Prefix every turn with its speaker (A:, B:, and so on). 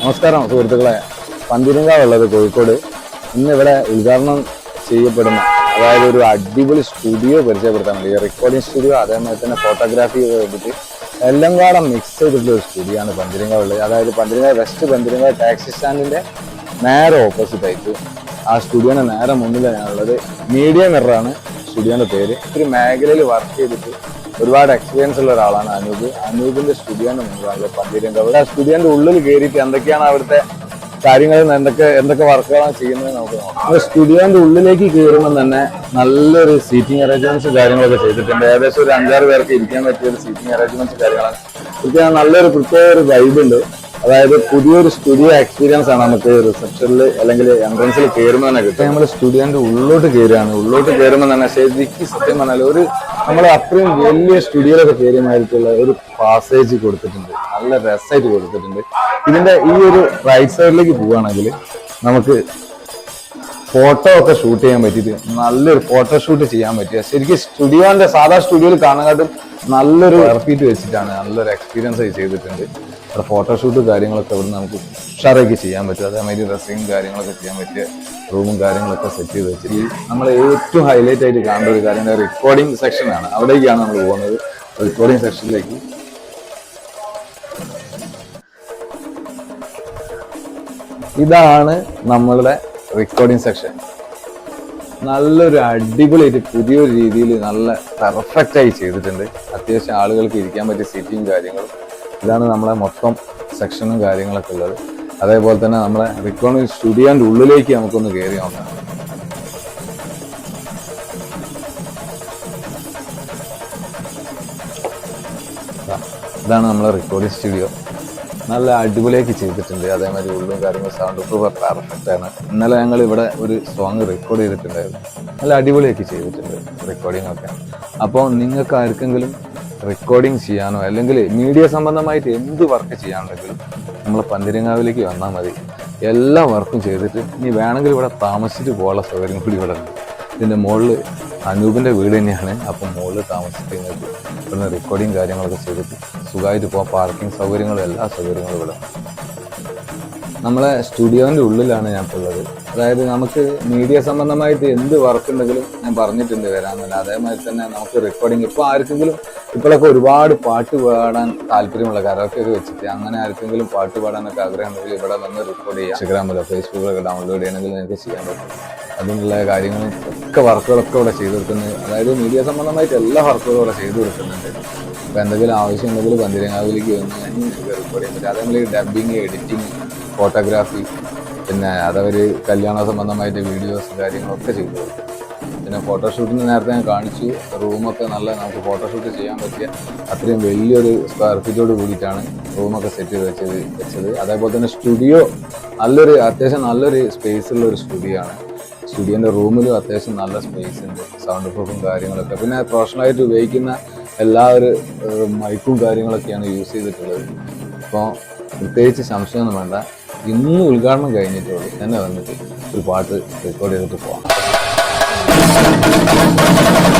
A: നമസ്കാരം സുഹൃത്തുക്കളെ. പന്തിരങ്കാവുള്ളത് കോഴിക്കോട്. ഇന്ന് ഇവിടെ ഉദ്ഘാടനം ചെയ്യപ്പെടുന്ന അതായത് ഒരു അടിപൊളി സ്റ്റുഡിയോ പരിചയപ്പെടുത്താൻ വേണ്ടി റെക്കോർഡിംഗ് സ്റ്റുഡിയോ അതേമാതിരി തന്നെ ഫോട്ടോഗ്രാഫി വേണ്ടിയിട്ട് എല്ലാം കൂടെ മിക്സ് ചെയ്തിട്ടുള്ള ഒരു സ്റ്റുഡിയോ ആണ് പന്തിരങ്കാവുള്ളത്. അതായത് പന്തിരങ്ക വെസ്റ്റ് പന്തിരങ്ക ടാക്സി സ്റ്റാൻഡിന്റെ നേരെ ഓപ്പോസിറ്റ് ആയിട്ട് ആ സ്റ്റുഡിയോന്റെ നേരെ മുന്നിലാണ് ഉള്ളത് മീഡിയ മിററാണ് സ്റ്റുഡിയോന്റെ പേര്. ഒരു മേഖലയിൽ വർക്ക് ചെയ്തിട്ട് ഒരുപാട് എക്സ്പീരിയൻസ് ഉള്ള ഒരാളാണ് അനൂപ്. അനൂപിന്റെ സ്റ്റുഡിയോന്റെ മുന്നിലാണ് അവിടെ ആ സ്റ്റുഡിയോന്റെ ഉള്ളിൽ കയറിയിട്ട് എന്തൊക്കെയാണ് അവിടുത്തെ കാര്യങ്ങൾ എന്തൊക്കെ എന്തൊക്കെ വർക്കുകളാണ് ചെയ്യുന്നത് നമുക്ക് നോക്കാം. സ്റ്റുഡിയോന്റെ ഉള്ളിലേക്ക് കയറുമ്പോൾ തന്നെ നല്ലൊരു സീറ്റിംഗ് അറേഞ്ച്മെന്റ്സ് കാര്യങ്ങളൊക്കെ ചെയ്തിട്ടുണ്ട്. ഏകദേശം ഒരു അഞ്ചാറ് പേർക്ക് ഇരിക്കാൻ പറ്റിയ ഒരു സീറ്റിംഗ് അറേഞ്ച്മെന്റ്സ് കാര്യങ്ങളാണ്. കൃത്യം നല്ലൊരു പ്രത്യേക ഒരു വൈബ് ഉണ്ട്. അതായത് പുതിയൊരു സ്റ്റുഡിയോ എക്സ്പീരിയൻസ് ആണ് നമുക്ക് റിസപ്ഷനിൽ അല്ലെങ്കിൽ എൻട്രൻസിൽ കയറുമ്പോൾ തന്നെ കിട്ടും നമ്മൾ സ്റ്റുഡിയോന്റെ ഉള്ളോട്ട് കയറുകയാണ് ഉള്ളോട്ട് കയറുമ്പോൾ തന്നെ ശരിക്കും സത്യം പറഞ്ഞാൽ ഒരു നമ്മൾ അത്രയും വലിയ സ്റ്റുഡിയോയിലൊക്കെ കയറിയമായിട്ടുള്ള ഒരു പാസേജ് കൊടുത്തിട്ടുണ്ട്. നല്ല രസമായിട്ട് കൊടുത്തിട്ടുണ്ട്. ഇതിന്റെ ഈ ഒരു റൈറ്റ് സൈഡിലേക്ക് പോവുകയാണെങ്കിൽ നമുക്ക് ഫോട്ടോ ഒക്കെ ഷൂട്ട് ചെയ്യാൻ പറ്റിയിട്ട് നല്ലൊരു ഫോട്ടോ ഷൂട്ട് ചെയ്യാൻ പറ്റിയ ശരിക്കും സ്റ്റുഡിയോന്റെ സാധാ സ്റ്റുഡിയോയിൽ കാണാനായിട്ടും നല്ലൊരു ഇറക്കിയിട്ട് വെച്ചിട്ടാണ് നല്ലൊരു എക്സ്പീരിയൻസ് ചെയ്തിട്ടുണ്ട്. അവിടെ ഫോട്ടോഷൂട്ട് കാര്യങ്ങളൊക്കെ ഇവിടെ നമുക്ക് ഉഷാറാക്കി ചെയ്യാൻ പറ്റും. അതേമാതിരി ഡ്രസ്സിങ്ങും കാര്യങ്ങളൊക്കെ ചെയ്യാൻ പറ്റിയ റൂമും കാര്യങ്ങളൊക്കെ സെറ്റ് ചെയ്ത് വെച്ചിട്ട് നമ്മൾ ഏറ്റവും ഹൈലൈറ്റ് ആയിട്ട് കാണേണ്ട ഒരു കാര്യം റെക്കോർഡിംഗ് സെക്ഷനാണ് അവിടേക്കാണ് നമ്മൾ പോകുന്നത്. റെക്കോർഡിംഗ് സെക്ഷനിലേക്ക് ഇതാണ് നമ്മളുടെ റെക്കോർഡിംഗ് സെക്ഷൻ നല്ലൊരു അടിപൊളിയായിട്ട് പുതിയൊരു രീതിയിൽ നല്ല പെർഫെക്റ്റ് ആയി ചെയ്തിട്ടുണ്ട്. അത്യാവശ്യം ആളുകൾക്ക് ഇരിക്കാൻ പറ്റിയ സീറ്റിംഗ് കാര്യങ്ങളും ഇതാണ് നമ്മളെ മൊത്തം സെക്ഷനും കാര്യങ്ങളൊക്കെ ഉള്ളത്. അതേപോലെ തന്നെ നമ്മളെ റെക്കോർഡിംഗ് സ്റ്റുഡിയോന്റെ ഉള്ളിലേക്ക് നമുക്കൊന്ന് കയറി നോക്കാം. ഇതാണ് നമ്മളെ റെക്കോർഡിംഗ് സ്റ്റുഡിയോ നല്ല അടിപൊളിയാക്കി ചെയ്തിട്ടുണ്ട്. അതേമാതിരി ഉള്ളും കാര്യങ്ങളും സൗണ്ട് പ്രൂഫ് പെർഫെക്റ്റ് ആണ്. ഇന്നലെ ഞങ്ങൾ ഇവിടെ ഒരു സോങ് റെക്കോർഡ് ചെയ്തിട്ടുണ്ടായിരുന്നു. നല്ല അടിപൊളിയാക്കി ചെയ്തിട്ടുണ്ട് റെക്കോർഡിംഗ് ഒക്കെ. അപ്പോൾ നിങ്ങൾക്ക് ആർക്കെങ്കിലും റെക്കോർഡിംഗ് ചെയ്യാനോ അല്ലെങ്കിൽ മീഡിയ സംബന്ധമായിട്ട് എന്ത് വർക്ക് ചെയ്യാനുണ്ടെങ്കിലും നമ്മൾ പന്തിരങ്ങാവിലേക്ക് വന്നാൽ മതി. എല്ലാ വർക്കും ചെയ്തിട്ട് ഇനി വേണമെങ്കിൽ ഇവിടെ താമസിച്ചിട്ട് പോകാനുള്ള സൗകര്യം കൂടി ഇവിടെ ഉണ്ട്. ഇതിന്റെ മുകളിൽ അനൂപിന്റെ വീട് തന്നെയാണ്. അപ്പം മുകളിൽ താമസിച്ചിട്ട് നിങ്ങൾക്ക് ഇവിടുന്ന് റെക്കോർഡിങ് കാര്യങ്ങളൊക്കെ ചെയ്തിട്ട് സുഖമായിട്ട് പോകാം പാർക്കിംഗ് സൗകര്യങ്ങളും എല്ലാ സൗകര്യങ്ങളും ഇവിടെ. നമ്മളെ സ്റ്റുഡിയോന്റെ ഉള്ളിലാണ് ഞാൻ ഉള്ളത്. അതായത് നമുക്ക് മീഡിയ സംബന്ധമായിട്ട് എന്ത് വർക്ക് ഉണ്ടെങ്കിലും ഞാൻ പറഞ്ഞിട്ടുണ്ട് വരാമെന്നല്ല. അതേമാതിരി തന്നെ നമുക്ക് റെക്കോർഡിങ് ഇപ്പോൾ ആർക്കെങ്കിലും ഇപ്പോഴൊക്കെ ഒരുപാട് പാട്ട് പാടാൻ താല്പര്യമുള്ള കരോക്കെ വെച്ചിട്ട് അങ്ങനെ ആർക്കെങ്കിലും പാട്ട് പാടാനൊക്കെ ആഗ്രഹമുണ്ടെങ്കിൽ ഇവിടെ വന്ന് റെക്കോർഡ് ചെയ്യാം. ഇൻസ്റ്റഗ്രാമിലോ ഫേസ്ബുക്കിലൊക്കെ ഡൗൺലോഡ് ചെയ്യണമെങ്കിൽ നിങ്ങൾക്ക് ചെയ്യാൻ പറ്റും. അതിനുള്ള കാര്യങ്ങളും ഒക്കെ വർക്കുകളൊക്കെ ഇവിടെ ചെയ്തു കൊടുക്കുന്നത് അതായത് മീഡിയ സംബന്ധമായിട്ട് എല്ലാ വർക്കുകളും ഇവിടെ ചെയ്തു കൊടുക്കുന്നുണ്ട്. അപ്പോൾ എന്തെങ്കിലും ആവശ്യം ഉണ്ടെങ്കിൽ പന്തിരങ്ങാവിലേക്ക് വന്ന് നിങ്ങൾക്ക് റെക്കോർഡ് ചെയ്യാൻ പറ്റും. അതേപോലെ ഡബിങ് എഡിറ്റിങ് ഫോട്ടോഗ്രാഫി പിന്നെ അതവർ കല്യാണ സംബന്ധമായിട്ട് വീഡിയോസ് കാര്യങ്ങളൊക്കെ ചെയ്തു കൊടുക്കും. പിന്നെ ഫോട്ടോഷൂട്ടിന് നേരത്തെ ഞാൻ കാണിച്ചു. റൂമൊക്കെ നല്ല നമുക്ക് ഫോട്ടോഷൂട്ട് ചെയ്യാൻ പറ്റിയ അത്രയും വലിയൊരു സ്ക്വയർ ഫീറ്റോട് കൂടിയിട്ടാണ് റൂമൊക്കെ സെറ്റ് ചെയ്ത് വെച്ചത് വെച്ചത്. അതേപോലെ തന്നെ സ്റ്റുഡിയോ നല്ലൊരു അത്യാവശ്യം നല്ലൊരു സ്പേസ് ഉള്ള ഒരു സ്റ്റുഡിയോ ആണ്. സ്റ്റുഡിയോന്റെ റൂമിലും അത്യാവശ്യം നല്ല സ്പേസ് ഉണ്ട്. സൗണ്ട് പ്രൂഫും കാര്യങ്ങളൊക്കെ. പിന്നെ പ്രൊഫഷണലായിട്ട് ഉപയോഗിക്കുന്ന എല്ലാ ഒരു മൈക്കും കാര്യങ്ങളൊക്കെയാണ് യൂസ് ചെയ്തിട്ടുള്ളത്. അപ്പോൾ പ്രത്യേകിച്ച് സംശയമൊന്നും വേണ്ട. ഇന്ന് ഉദ്ഘാടനം കഴിഞ്ഞിട്ടുള്ളൂ. തന്നെ വന്നിട്ട് ഒരു പാട്ട് റെക്കോർഡ് ചെയ്തിട്ട് പോവാം. ハハハハ!